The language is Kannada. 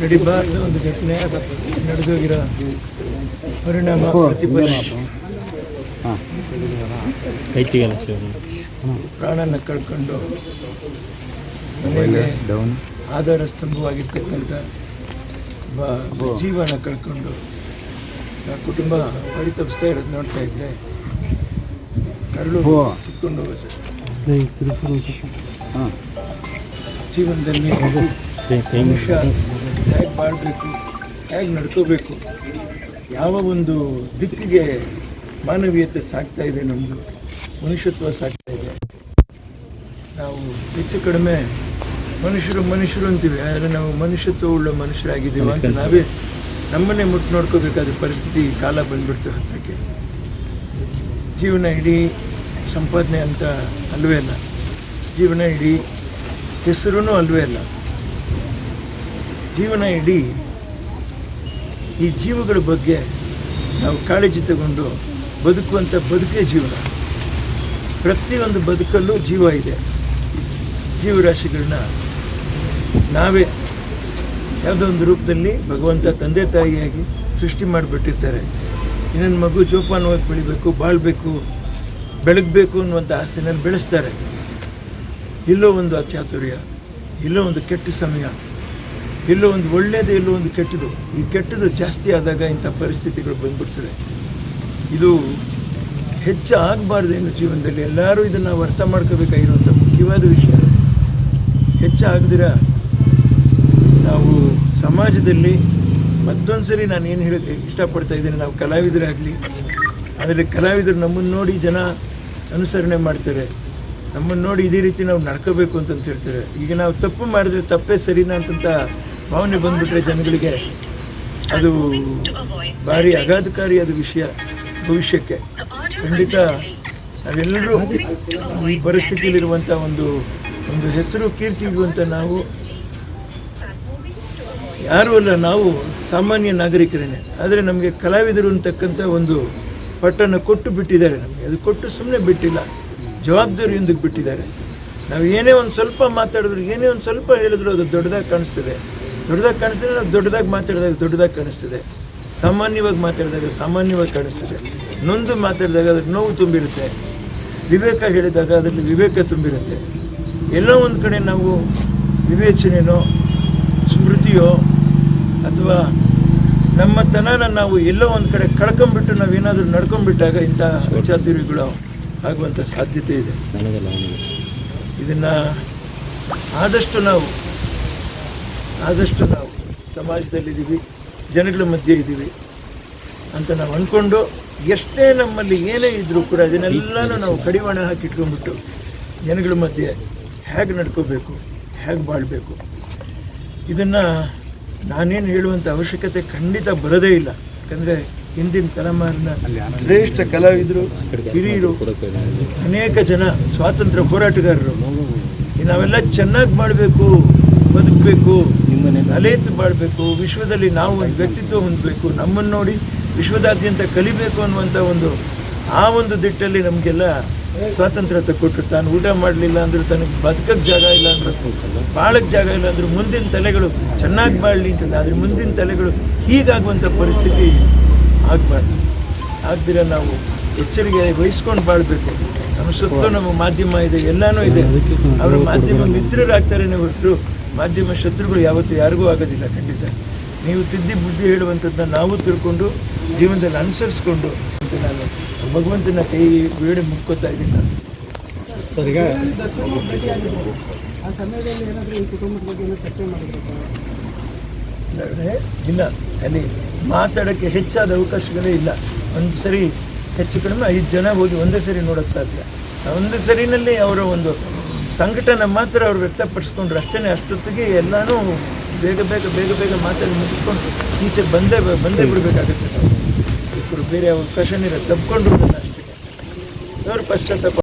ನಡಿಬಾರ್ದು ಒಂದು ಘಟನೆ ನಡೆದೋಗಿರೋ ಪರಿಣಾಮ ಪ್ರಾಣನ ಕಳ್ಕೊಂಡು ಆಧಾರ ಸ್ತಂಭವಾಗಿರ್ತಕ್ಕಂಥ ಜೀವನ ಕಳ್ಕೊಂಡು ಕುಟುಂಬ ಪರಿತಪಿಸ್ತಾ ಇರೋದು ನೋಡ್ತಾ ಇದ್ದೆ. ಕರಳು ಕಿತ್ಕೊಂಡು ಹೋಗ ಸರ್. ಜೀವನದಲ್ಲಿ ಮನುಷ್ಯ ಹೇಗೆ ಬಾಳಬೇಕು ಹೇಗೆ ನಡ್ಕೋಬೇಕು. ಯಾವ ಒಂದು ದಿಕ್ಕಿಗೆ ಮಾನವೀಯತೆ ಸಾಕ್ತಾ ಇದೆ ನಮ್ಮದು ಮನುಷ್ಯತ್ವ ಸಾಕ್ತಾ ಇದೆ. ನಾವು ಹೆಚ್ಚು ಕಡಿಮೆ ಮನುಷ್ಯರು ಮನುಷ್ಯರು ಅಂತೀವಿ ಆದರೆ ನಾವು ಮನುಷ್ಯತ್ವ ಉಳ್ಳ ಮನುಷ್ಯರಾಗಿದ್ದೀವಿ ಅಂತ ನಾವೇ ನಮ್ಮನ್ನೇ ಮುಟ್ಟು ನೋಡ್ಕೋಬೇಕಾದ ಪರಿಸ್ಥಿತಿ ಕಾಲ ಬಂದ್ಬಿಡ್ತು ಹತ್ತಕ್ಕೆ ಜೀವನ ಇಡೀ ಸಂಪಾದನೆ ಅಂತ ಅಲ್ವೇ ಅಲ್ಲ. ಜೀವನ ಇಡೀ ಹೆಸರೂ ಅಲ್ವೇ ಅಲ್ಲ. ಜೀವನ ಇಡೀ ಈ ಜೀವಗಳ ಬಗ್ಗೆ ನಾವು ಕಾಳಜಿ ತಗೊಂಡು ಬದುಕುವಂಥ ಬದುಕೇ ಜೀವನ. ಪ್ರತಿಯೊಂದು ಬದುಕಲ್ಲೂ ಜೀವ ಇದೆ. ಜೀವರಾಶಿಗಳನ್ನ ನಾವೇ ಯಾವುದೋ ಒಂದು ರೂಪದಲ್ಲಿ ಭಗವಂತ ತಂದೆ ತಾಯಿಯಾಗಿ ಸೃಷ್ಟಿ ಮಾಡಿಬಿಟ್ಟಿರ್ತಾರೆ. ಇನ್ನೊಂದು ಮಗು ಜೋಪಾನವಾಗಿ ಬೆಳಿಬೇಕು, ಬಾಳಬೇಕು, ಬೆಳಗಬೇಕು ಅನ್ನುವಂಥ ಆಸೆನಲ್ಲಿ ಬೆಳೆಸ್ತಾರೆ. ಇಲ್ಲೋ ಒಂದು ಅಚಾತುರ್ಯ, ಇಲ್ಲೋ ಒಂದು ಕೆಟ್ಟ ಸಮಯ. ಎಲ್ಲೋ ಒಂದು ಒಳ್ಳೆಯದು ಇಲ್ಲೋ ಒಂದು ಕೆಟ್ಟದು ಈ ಕೆಟ್ಟದು ಜಾಸ್ತಿ ಆದಾಗ ಇಂಥ ಪರಿಸ್ಥಿತಿಗಳು ಬಂದ್ಬಿಡ್ತದೆ. ಇದು ಹೆಚ್ಚು ಏನು ಜೀವನದಲ್ಲಿ. ಎಲ್ಲರೂ ಇದನ್ನು ಅರ್ಥ ಮಾಡ್ಕೋಬೇಕಾಗಿರುವಂಥ ಮುಖ್ಯವಾದ ವಿಷಯ. ಹೆಚ್ಚು ಆಗದಿರ ನಾವು ಸಮಾಜದಲ್ಲಿ ಮತ್ತೊಂದು ಸರಿ ನಾನು ಏನು ಹೇಳಿ ಇಷ್ಟಪಡ್ತಾ ಇದ್ದೀನಿ, ನಾವು ಕಲಾವಿದರಾಗಲಿ ಆದರೆ ಕಲಾವಿದರು ನಮ್ಮನ್ನು ನೋಡಿ ಜನ ಅನುಸರಣೆ ಮಾಡ್ತಾರೆ. ನಮ್ಮನ್ನು ನೋಡಿ ಇದೇ ರೀತಿ ನಾವು ನಡ್ಕೋಬೇಕು ಅಂತಂತ ಹೇಳ್ತಾರೆ. ಈಗ ನಾವು ತಪ್ಪು ಮಾಡಿದ್ರೆ ತಪ್ಪೇ ಸರಿನಾ ಅಂತಂತ ಭಾವನೆ ಬಂದ್ಬಿಟ್ರೆ ಜನಗಳಿಗೆ ಅದು ಭಾರಿ ಆಘಾತಕಾರಿಯಾದ ವಿಷಯ ಭವಿಷ್ಯಕ್ಕೆ. ಖಂಡಿತ ನಾವೆಲ್ಲರೂ ಈ ಪರಿಸ್ಥಿತಿಯಲ್ಲಿರುವಂಥ ಒಂದು ಒಂದು ಹೆಸರು ಕೀರ್ತಿಗುವಂಥ ನಾವು ಯಾರೂ ಅಲ್ಲ, ನಾವು ಸಾಮಾನ್ಯ ನಾಗರಿಕರೇನೆ. ಆದರೆ ನಮಗೆ ಕಲಾವಿದರು ಅಂತಕ್ಕಂಥ ಒಂದು ಪಟ್ಟನ್ನು ಕೊಟ್ಟು ಬಿಟ್ಟಿದ್ದಾರೆ ನಮಗೆ. ಅದು ಕೊಟ್ಟು ಸುಮ್ಮನೆ ಬಿಟ್ಟಿಲ್ಲ ಜವಾಬ್ದಾರಿಯೊಂದಿಗೆ ಬಿಟ್ಟಿದ್ದಾರೆ. ನಾವು ಏನೇ ಒಂದು ಸ್ವಲ್ಪ ಮಾತಾಡಿದ್ರು, ಏನೇ ಒಂದು ಸ್ವಲ್ಪ ಹೇಳಿದ್ರು ಅದು ದೊಡ್ಡದಾಗಿ ಕಾಣಿಸ್ತದೆ. ದೊಡ್ಡದಾಗಿ ಕಾಣಿಸ್ತದೆ ನಾವು ದೊಡ್ಡದಾಗಿ ಮಾತಾಡಿದಾಗ ದೊಡ್ಡದಾಗಿ ಕಾಣಿಸ್ತದೆ? ಸಾಮಾನ್ಯವಾಗಿ ಮಾತಾಡಿದಾಗ ಸಾಮಾನ್ಯವಾಗಿ ಕಾಣಿಸ್ತದೆ. ನೊಂದು ಮಾತಾಡಿದಾಗ ಅದಕ್ಕೆ ನೋವು ತುಂಬಿರುತ್ತೆ. ವಿವೇಕ ಹೇಳಿದಾಗ ಅದರಲ್ಲಿ ವಿವೇಕ ತುಂಬಿರುತ್ತೆ. ಎಲ್ಲೋ ಒಂದು ಕಡೆ ನಾವು ವಿವೇಚನೆಯೋ ಸ್ಮೃತಿಯೋ ಅಥವಾ ನಮ್ಮ ತನನ ನಾವು ಎಲ್ಲೋ ಒಂದು ಕಡೆ ಕಳ್ಕೊಂಬಿಟ್ಟು ನಾವೇನಾದರೂ ನಡ್ಕೊಂಡ್ಬಿಟ್ಟಾಗ ಇಂಥ ಅಚಾತುರ್ಯಗಳು ಆಗುವಂಥ ಸಾಧ್ಯತೆ ಇದೆ. ಇದನ್ನು ಆದಷ್ಟು ನಾವು ಆದಷ್ಟು ನಾವು ಸಮಾಜದಲ್ಲಿದ್ದೀವಿ ಜನಗಳ ಮಧ್ಯೆ ಇದ್ದೀವಿ ಅಂತ ನಾವು ಅಂದ್ಕೊಂಡು ಎಷ್ಟೇ ನಮ್ಮಲ್ಲಿ ಏನೇ ಇದ್ದರೂ ಕೂಡ ಅದನ್ನೆಲ್ಲನೂ ನಾವು ಕಡಿವಾಣ ಹಾಕಿಟ್ಕೊಂಡ್ಬಿಟ್ಟು ಜನಗಳ ಮಧ್ಯೆ ಹೇಗೆ ನಡ್ಕೋಬೇಕು ಹೇಗೆ ಬಾಳಬೇಕು. ಇದನ್ನು ನಾನೇನು ಹೇಳುವಂಥ ಅವಶ್ಯಕತೆ ಖಂಡಿತ ಬರೋದೇ ಇಲ್ಲ. ಯಾಕಂದರೆ ಹಿಂದಿನ ತಲೆಮಾರಿನ ಶ್ರೇಷ್ಠ ಕಲಾವಿದರು ಹಿರಿಯರು ಅನೇಕ ಜನ ಸ್ವಾತಂತ್ರ್ಯ ಹೋರಾಟಗಾರರು. ನಾವೆಲ್ಲ ಚೆನ್ನಾಗಿ ಮಾಡಬೇಕು. ಬದುಕಬೇಕು ತಲೆ ಎತ್ತು ಮಾಡಬೇಕು ವಿಶ್ವದಲ್ಲಿ ನಾವು ಒಂದು ವ್ಯಕ್ತಿತ್ವ ಹೊಂದಬೇಕು, ನಮ್ಮನ್ನು ನೋಡಿ ವಿಶ್ವದಾದ್ಯಂತ ಕಲಿಬೇಕು ಅನ್ನುವಂಥ ಒಂದು, ಆ ಒಂದು ದಿಟ್ಟಲ್ಲಿ ನಮಗೆಲ್ಲ ಸ್ವಾತಂತ್ರ್ಯ ತಕ್ಕೊಟ್ರು ತಾನು ಊಟ ಮಾಡಲಿಲ್ಲ ಅಂದರೂ ತನಗೆ ಬದುಕಕ್ಕೆ ಜಾಗ ಇಲ್ಲ ಅಂದ್ರೆ ಬಾಳಕ್ಕೆ ಜಾಗ ಇಲ್ಲ ಅಂದರೂ ಮುಂದಿನ ತಲೆಗಳು ಚೆನ್ನಾಗಿ ಬಾಳಲಿ ಅಂತ ಆದರೆ ಮುಂದಿನ ತಲೆಗಳು ಹೀಗಾಗುವಂಥ ಪರಿಸ್ಥಿತಿ ಆಗಬಾರ್ದು. ಆಗ್ದಿರ ನಾವು ಎಚ್ಚರಿಕೆ ವಹಿಸ್ಕೊಂಡು ಬಾಳ್ಬೇಕು. ನಮ್ಮ ಸುತ್ತ ನಮ್ಮ ಮಾಧ್ಯಮ ಇದೆ ಎಲ್ಲನೂ ಇದೆ. ಅವರು ಮಾಧ್ಯಮ ಮಿತ್ರರಾಗ್ತಾರೇನೆ ಹೊರತು ಮಾಧ್ಯಮ ಶತ್ರುಗಳು ಯಾವತ್ತೂ ಯಾರಿಗೂ ಆಗೋದಿಲ್ಲ ಖಂಡಿತ. ನೀವು ತಿದ್ದಿ ಬುದ್ಧಿ ಹೇಳುವಂಥದ್ದನ್ನ ನಾವು ತಿಳ್ಕೊಂಡು ಜೀವನದಲ್ಲಿ ಅನುಸರಿಸ್ಕೊಂಡು ಅಂತ ನಾನು ಭಗವಂತನ ಕೈ ಬೇಡ ಮುಕ್ಕೋತಾ ಇದ್ದೀನಿ. ನಾನು ಇಲ್ಲ ಅಲ್ಲಿ ಮಾತಾಡೋಕ್ಕೆ ಹೆಚ್ಚಾದ ಅವಕಾಶಗಳೇ ಇಲ್ಲ. ಒಂದು ಸರಿ ಹೆಚ್ಚು ಕಡಿಮೆ ಐದು ಜನ ಹೋಗಿ ಒಂದೇ ಸರಿ ನೋಡೋಕ್ಕೆ ಸಾಧ್ಯ. ಒಂದೇ ಸರಿನಲ್ಲಿ ಅವರ ಒಂದು ಸಂಘಟನೆ ಮಾತ್ರ ಅವ್ರು ವ್ಯಕ್ತಪಡಿಸ್ಕೊಂಡ್ರು. ಅಷ್ಟೇ ಅಷ್ಟೊತ್ತಿಗೆ ಎಲ್ಲನೂ ಬೇಗ ಬೇಗ ಬೇಗ ಬೇಗ ಮಾತಾಡಿ ಮುಗಿಸ್ಕೊಂಡು ಈಚೆ ಬಂದೇ ಬಂದೇ ಬಿಡಬೇಕಾಗುತ್ತೆ. ನಾವು ಇಬ್ಬರು ಬೇರೆ ಅವಕಾಶನೇ ಇಲ್ಲ. ತಪ್ಪಿಕೊಂಡ್ರು ಅಷ್ಟೇ. ಅವ್ರು ಪಶ್ಚಾತ್ತಾಪ